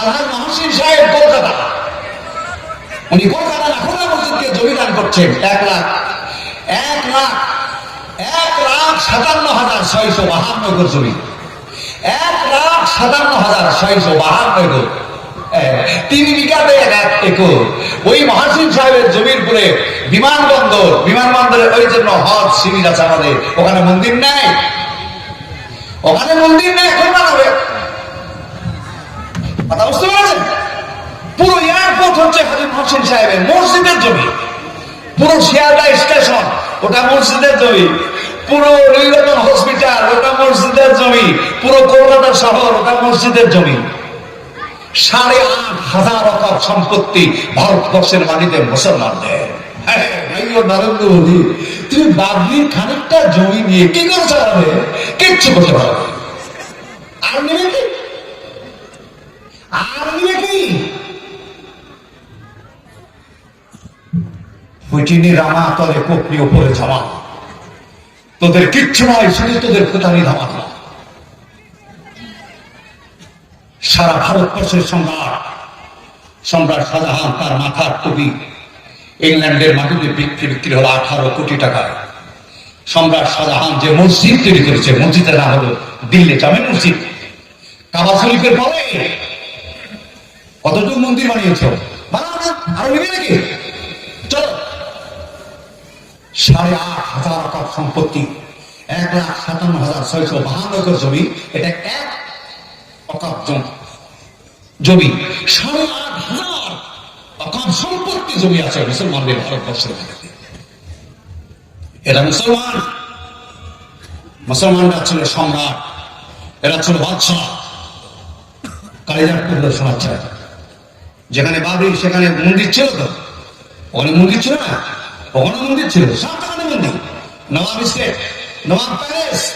আলহাজ মহসিন সাহেব কলকাতা। উনি কলকাতা নাখোদা মসজিদকে জমি দান করছেন। এক লাখ এক লাখ এক লাখ সাতান্ন হাজার ছয়শো বাহান্ন একর জমি। এক লাখ সাতান্ন হাজার ছয়শো বাহান্ন হ্যাঁ, তিন বিঘাতে এক একর। ওই মহাসিন সাহেবের জমির পরে বিমানবন্দর বিমানবন্দরে ওই জন্য হজ শিবির আছে আমাদের। ওখানে মন্দির নাই। ওখানে মন্দির নেই এখন বানাবে। কথা বুঝতে পুরো এয়ারপোর্ট হচ্ছে হাজির মহসিন সাহেবের মসজিদের জমি। পুরো শিয়ালদা স্টেশন ওটা মসজিদের জমি। পুরো হসপিটাল ওটা মসজিদের জমি। পুরো কলকাতা শহর ওটা মসজিদের জমি। সাড়ে আট হাজার অকার সম্পত্তি ভারতবর্ষের মাটিতে মুসলমানদের। হ্যাঁ, নরেন্দ্র মোদী তুমি বাবলির খানিকটা জমি নিয়ে কি করে চালাবে কিচ্ছু করতে পারবে আর নেবে কি? আর কি? হুইটিনি রামা তলে কপি ওপরে জামা তোদের কিচ্ছু নয় শুধু তোদের ধামা সারা ভারতবর্ষের সম্রাট সম্রাট শাহজাহান তার মাথার টুপি ইংল্যান্ডের মাটিতে বিক্রি বিক্রি হলো আঠারো কোটি টাকায়। সম্রাট শাহজাহান যে মসজিদ তৈরি করেছে, মসজিদের নাম হলো দিল্লি জামে মসজিদ। কাবা শরীফের পরে কতটুকু মন্দির বানিয়েছ। বানাও না, আরও নেবে নাকি? চলো। সাড়ে আট হাজার একর সম্পত্তি, এক লাখ সাতান্ন হাজার ছয়শো বাহান্ন একর জমি, এটা এক অকাপ জমি। সাড়ে আট হাজার অকাপ সম্পত্তি জমি আছে মুসলমানদের ভারতবর্ষের মধ্যে। এরা মুসলমান। মুসলমানরা ছিল সম্রাট, এরা ছিল বাদশাহ। কালিদার করলে শোনাচ্ছে যেখানে বাবরি, সেখানে মন্দির ছিল তো? ওখানে মন্দির ছিল না? ওখানে মন্দির ছিল। সাতখানে মন্দির। নবাব স্টেট, নবাব প্যালেস।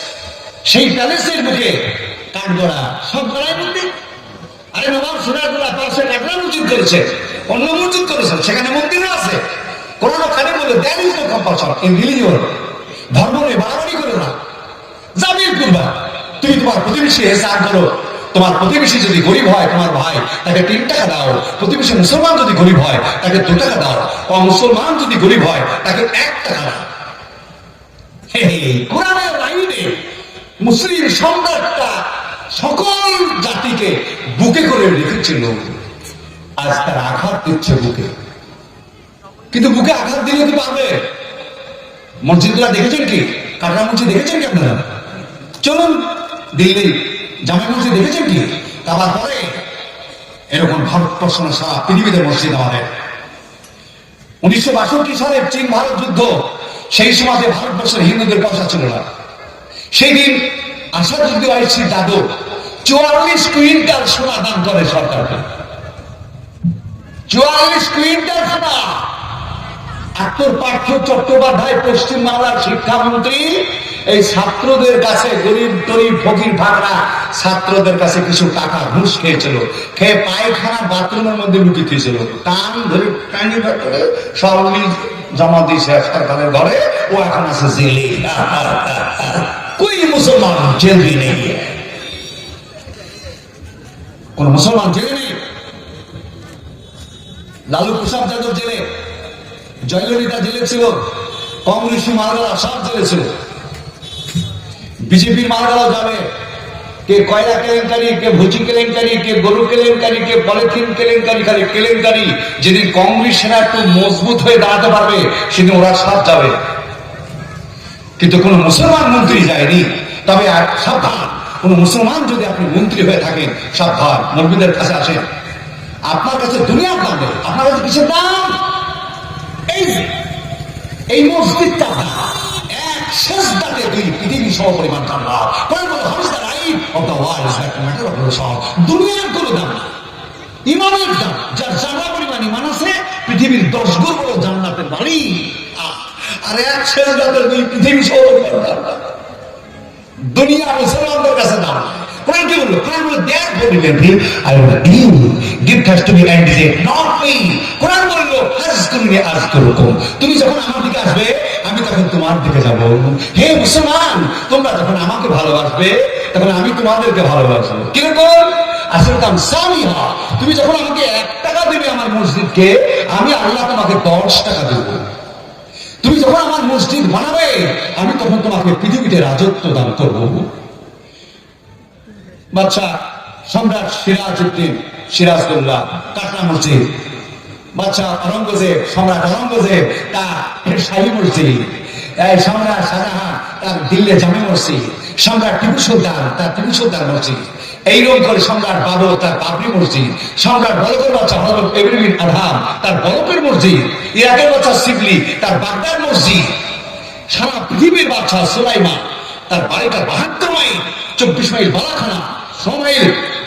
সেই প্যালেসের বুকে কাঠগড়া, সব গড়ায় মন্দির। আরে নবাব সুরাজুল্লাহ পাশে কাঠগড়া মসজিদ করেছে। অন্য মসজিদ করেছে। সেখানে মন্দিরও আছে। কোন খানে বলে that is no compulsion in religion ধর্ম নেই বাড়াবাড়ি করে না। জামিল করবা তুমি তোমার প্রতিবেশী এসার করো। তোমার প্রতিবেশী যদি গরিব হয়, তোমার ভাই, তাকে তিন টাকা দাও। প্রতিবেশী মুসলমান যদি গরিব হয়, তাকে দু টাকা দাও। ও মুসলমান যদি গরিব হয়, তাকে এক টাকা দাও। কোরআনের লাইনে মুসলিম সম্রাটটা সকল জাতিকে বুকে করে রেখেছিল আজ তার আঘাত দিচ্ছে বুকে। কিন্তু বুকে আঘাত দিলে কি পারবে? মসজিদগুলা দেখেছেন কি? কাটরা মসজিদ দেখেছেন কি আপনারা? চলুন দিল্লি জামা মসজিদ দেখেছেন কি? তারপর পরে এরকম ভারতবর্ষ না সারা পৃথিবীতে মসজিদ আমাদের উনিশশো বাষট্টি সালে চীন ভারত যুদ্ধ, সেই সময় ভারতবর্ষের হিন্দুদের পয়সা ছিল না। সেই দিন আসাদুদ্দিন আইসি দাদু, চুয়াল্লিশ কুইন্টাল সোনা দান করে সরকারকে। চুয়াল্লিশ কুইন্টাল সোনা! আত্মর পার্থ চট্টোপাধ্যায় পশ্চিমবাংলার শিক্ষামন্ত্রী এই ছাত্রদের কাছে গরিব গরিব ফকির ফাকরা ছাত্রদের কাছে কিছু টাকা ঘুষ খেয়েছিল, খেয়ে পায়খানা বাথরুমের মধ্যে লুকিয়ে দিয়েছিল। টান ধরে টানি করে সব জমা দিয়েছে সরকারের ঘরে, ও এখন আছে জেলে। কোই মুসলমান? জেল নেই। কোন মুসলমান জেলে নেই? লালু প্রসাদ যাদব জেলে, জয়ললিতা জেলে ছিল কংগ্রেসি মালগালা সব জেলে ছিল। বিজেপির মালগালাও যাবে। কে কয়লা কেলেঙ্কারি, কে ভুচি কেলেঙ্কারি, কে গরু কেলেঙ্কারি, কে পলিথিন কেলেঙ্কারি, খালি কেলেঙ্কারি। যেদিন কংগ্রেস সেনা একটু মজবুত হয়ে দাঁড়াতে পারবে, সেদিন ওরা সব যাবে। কিন্তু কোন মুসলমান মন্ত্রী যায়নি। তবে সাবধান, কোন মুসলমান যদি আপনি মন্ত্রী হয়ে থাকেন, সাবধান, মন্ত্রীদের কাছে আসেন। আপনার কাছে দুনিয়ার দাম আপনার কাছে কিসের দাম। এই এই মসজিদটা দুই পৃথিবী সম পরিমাণ দাম না house right of world is that matter of সব দুনিয়ার কোনো দাম না ইমানের দাম, যার জানা পরিমাণ ইমান আছে, পৃথিবীর দশ গুণ জান্নাতের বাড়ি পৃথিবী সম পরিমাণ দাম না। দুনিয়া মুসলমানদের কাছে দাম তুমি আজ করুকুম তুমি যখন আমার দিকে আসবে আমি তখন তোমার দিকে যাব। হে মুসলমান, তোমরা যখন আমাকে ভালোবাসবে, তখন আমি তোমাদেরকে ভালোবাসবো। কীরকম আসলে কাম সামিহা তুমি তুমি যখন আমাকে এক টাকা দেবে আমার মসজিদকে, আমি আল্লাহ তোমাকে দশ টাকা দেব। তুমি যখন আমার মসজিদ বানাবে, আমি তখন তোমাকে পৃথিবীতে রাজত্ব দান করব। বাচ্চা সম্রাট সিরাজ উদ্দিন সিরাজদৌল্লা কাটনা মসজিদ। সম্রাট তার মসজিদ। সম্রাট বলকের বাচ্চা আধাম তার বলকের মসজিদ। ইরাকের বাচ্চা সিবলি তার বাগদার মসজিদ। সারা পৃথিবীর বাচ্চা সুলাইমা তার বাড়িটা বাহাত্তর মাইল, চব্বিশ মাইল বালাখানা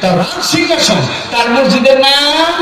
তার রাজ সিংহাসন, তার মসজিদের নাম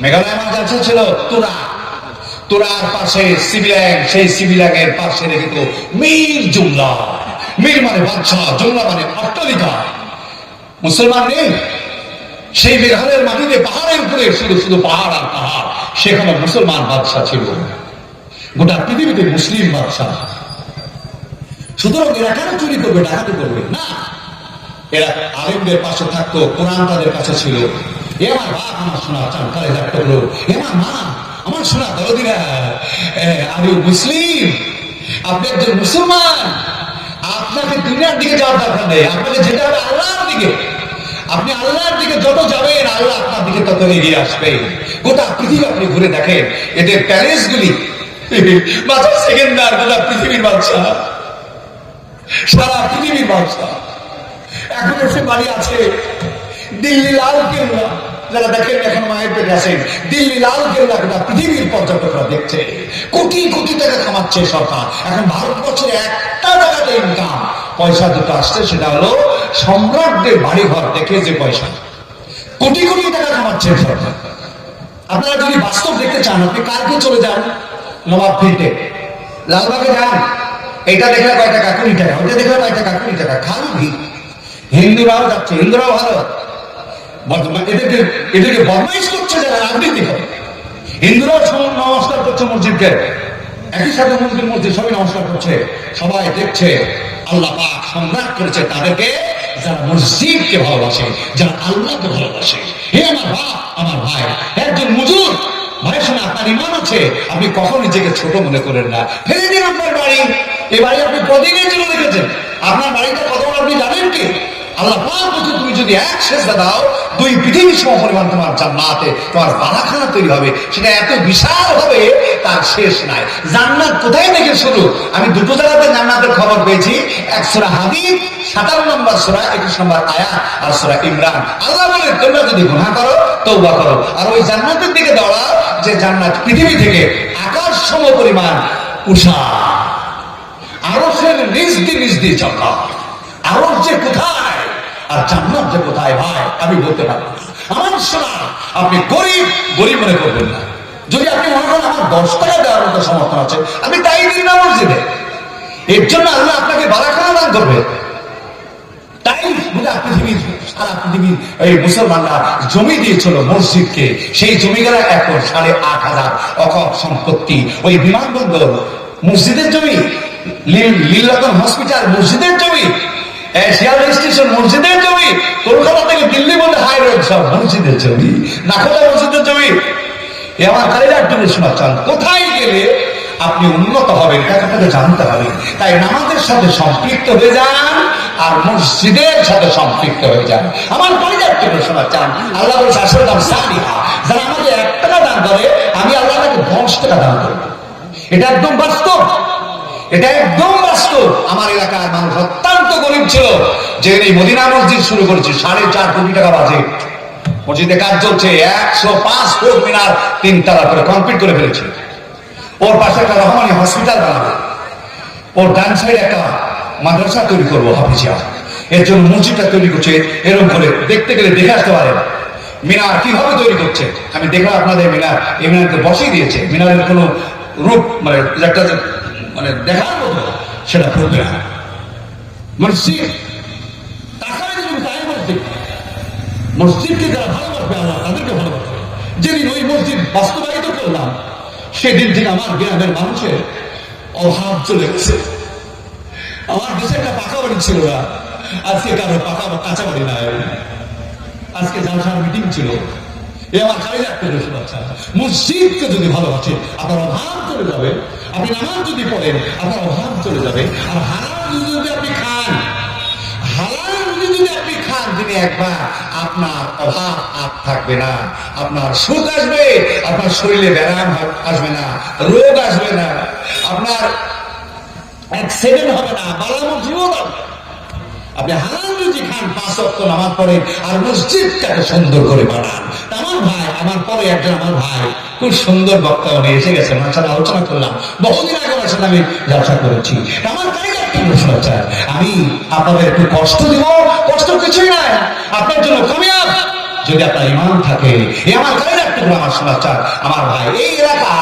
মেঘালয় আমার কাছে ছিল, তুরা। তুরার পাশে সিবিলাং সেই সিবিলাংয়ের পাশে রেখে মীর জুমলা। মীর মানে বাদশাহ, জুমলা মানে অট্টালিকা। মুসলমান নেই? সেই মেঘালয়ের মাটিতে পাহাড়ের উপরে শুধু শুধু পাহাড় আর পাহাড়, সেখানে মুসলমান বাদশাহ ছিল। গোটা পৃথিবীতে মুসলিম বাদশাহ। সুতরাং এরা কেন চুরি করবে, ডাকাতি করবে? না। এরা আলেমদের পাশে থাকতো, কোরআন তাদের কাছে ছিল। এ আমার বাপ আমার এ আমার মা, আমার দরদিরা আমি মুসলিম, আপনি একজন মুসলমান। আপনাকে দুনিয়ার দিকে যাওয়ার দরকার নেই, আপনাকে যেতে হবে আল্লাহর দিকে। আপনি আল্লাহর দিকে যত যাবেন, আল্লাহ আপনার দিকে তত এগিয়ে আসবে। গোটা পৃথিবী আপনি ঘুরে দেখেন, এদের প্যালেস গুলি বাচ্চা সেকেন্ডার, গোটা পৃথিবীর বাচ্চা সারা পৃথিবীর বাচ্চা এখন এসে বাড়ি আছে। দিল্লি লাল কেল্লা, যারা দেখেন এখন মায়ের পেটে আছেন, দিল্লি লাল কেল্লা গোটা পৃথিবীর পর্যটকরা দেখছে। কোটি কোটি টাকা কামাচ্ছে সরকার। এখন ভারতবর্ষের একটা জায়গাতে ইনকাম পয়সা দুটো আসছে, সেটা হলো সম্রাটদের বাড়ি ঘর দেখে যে পয়সা। কোটি কোটি টাকা কামাচ্ছে সরকার। আপনারা যদি বাস্তব দেখতে চান, আপনি কালকে চলে যান? নবাব ফিল্ডে লালবাগে যান। এটা দেখলে কয় টাকা? কুড়ি টাকা। ওটা দেখলে কয় টাকা? কুড়ি টাকা। খালি ভিড়। হিন্দুরাও যাচ্ছে হিন্দুরাও ভালো এদেরকে এদেরকে বদমাইশ করছে যারা রাজনীতি করে। হিন্দুরাও নমস্কার করছে মসজিদকে। একই সাথে মসজিদ মসজিদ সবাই নমস্কার করছে। সবাই দেখছে আল্লাহ পাক সম্রাট করেছে তাদেরকে, যারা মসজিদকে ভালোবাসে, যারা আল্লাহকে ভালোবাসে। হে আমার বাপ, আমার ভাই, একজন মজুর ভাই শোনা, আপনার ইমান আছে, আপনি কখন নিজেকে ছোট মনে করেন না। ফেলে দিন আপনার বাড়ি। এই বাড়ি আপনি কদিনের জন্য রেখেছেন আপনার বাড়িটা কত আপনি জানেন কি? আল্লাহ তুমি যদি এক দাও, দুই পৃথিবীর তোমার জান্নাতে, তোমার বালাখানা তৈরি হবে। সেটা এত বিশাল হবে, তার শেষ নাই। জান্নাত কোথায় শুরু আমি দুটো জায়গাতে জান্নাতের খবর পেয়েছি। এক সুরা হাদিদ, সাতান্ন নম্বর সুরা, একুশ নম্বর আয়া আর সুরা ইমরান। আল্লাহ বলে তোমরা যদি গুনাহ করো তৌবা করো। আর ওই জান্নাতের দিকে দৌড়া যে জান্নাত পৃথিবী থেকে আকাশ সম পরিমাণ উষা। আরসের নিজ দিয়ে নিজ দিয়ে জান্নাত আরস যে কোথায়? আর জান্নাত যে কোথায় ভাই, আমি বলতে পারব না। আমার শোনা, আপনি গরিব গরিব মনে করবেন না। যদি আপনি মনে করেন আমার দশ টাকা দেওয়ার মতো সমর্থন আছে, আমি তাই দিন না মসজিদে। এর জন্য আল্লাহ আপনাকে বালাখানা দান করবে। তাই পৃথিবীর, সারা পৃথিবীর এই মুসলমানরা জমি দিয়েছিল মসজিদকে। সেই জমিগুলা এখন সাড়ে আট হাজার অকপ সম্পত্তি। ওই বিমানবন্দর, মসজিদের জমি লীল- লীলরতন হসপিটাল, মসজিদের জমি স্টেশন মসজিদের জমি কলকাতা থেকে দিল্লি বলে হাই রোড সব মসজিদের জমি নাখোদা মসজিদের জমি এ আমার কালিদার জন্য কোথায় গেলে আপনি উন্নত হবেন আপনাকে জানতে হবে। তাই নামাজের সাথে সম্পৃক্ত হয়ে যান আর মসজিদের সাথে সম্পৃক্ত হয়ে যান। আমার কালিদার জন্য আল্লাহ বলছে, আসলে দাম সালিহা। যারা আমাকে এক টাকা দান করে, আমি আল্লাহ দশ টাকা দান করব। এটা একদম বাস্তব। এটা একদম বাস্তব। আমার এলাকার মানুষ অত্যন্ত গরিব ছিল। যে এই মদিনা মসজিদ শুরু করেছে, সাড়ে চার কোটি টাকা বাজেট। মসজিদে কাজ চলছে, একশো পাঁচ ফুট মিনার তিন তালা করে কমপ্লিট করে ফেলেছে। ওর পাশে একটা রহমানি হসপিটাল বানাবে। ওর ডান সাইড একটা মাদ্রাসা তৈরি করব হাফিজিয়া এর জন্য মসজিদটা তৈরি করছে এরকম করে দেখতে গেলে দেখে আসতে পারেন মিনার কীভাবে তৈরি করছে? আমি দেখলাম আপনাদের মিনার, এই মিনারকে বসিয়ে দিয়েছে। মিনারের কোনো রূপ মানে একটা মানে দেখার মতো সেটা করবে না। মসজিদ টাকায় যদি তাই মসজিদ মসজিদকে যারা ভালোবাসবে আল্লাহ তাদেরকে ভালোবাসবে। যেদিন ওই মসজিদ বাস্তবায়িত করলাম, সেদিন থেকে আমার গ্রামের মানুষের অভাব চলে গেছে। আমার দেশে একটা পাকা বাড়ি ছিল না আজকে কারও পাকা বা কাঁচা বাড়ি নাই। আজকে জালসার মিটিং ছিল, এ আমার খালি রাখতে রয়েছে বাচ্চা। মসজিদকে যদি ভালোবাসে, আপনার অভাব চলে যাবে। আপনি নামাজ যদি পড়েন, আপনার অভাব চলে যাবে। আর হারাম যদি আপনি খান দিনে একবার আপনার অভাব আর থাকবে না। আপনার সুখ আসবে, আপনার শরীরে ব্যায়াম আসবে না, রোগ আসবে না। আপনার অ্যাক্সিডেন্ট হবে না জীবন হবে। আপনি হালাল রুজি খান, পাঁচ অক্ট নামাজ পড়েন আর মসজিদটাকে সুন্দর করে বানান। আমার পরে একজন আমার ভাই, খুব সুন্দর বক্তা উনি এসে গেছেন সাথে আলোচনা করলাম। বহুদিন আগে ওনার সাথে আমি ব্যবসা করেছি। আমার আমি আপনাদের একটু কষ্ট দিব, কষ্ট কিছুই নাই। আপনার জন্য কামিয়াব। যদি আপনার ইমান থাকে আমার তাই একটা আমার সমাচার আমার ভাই, এই এলাকা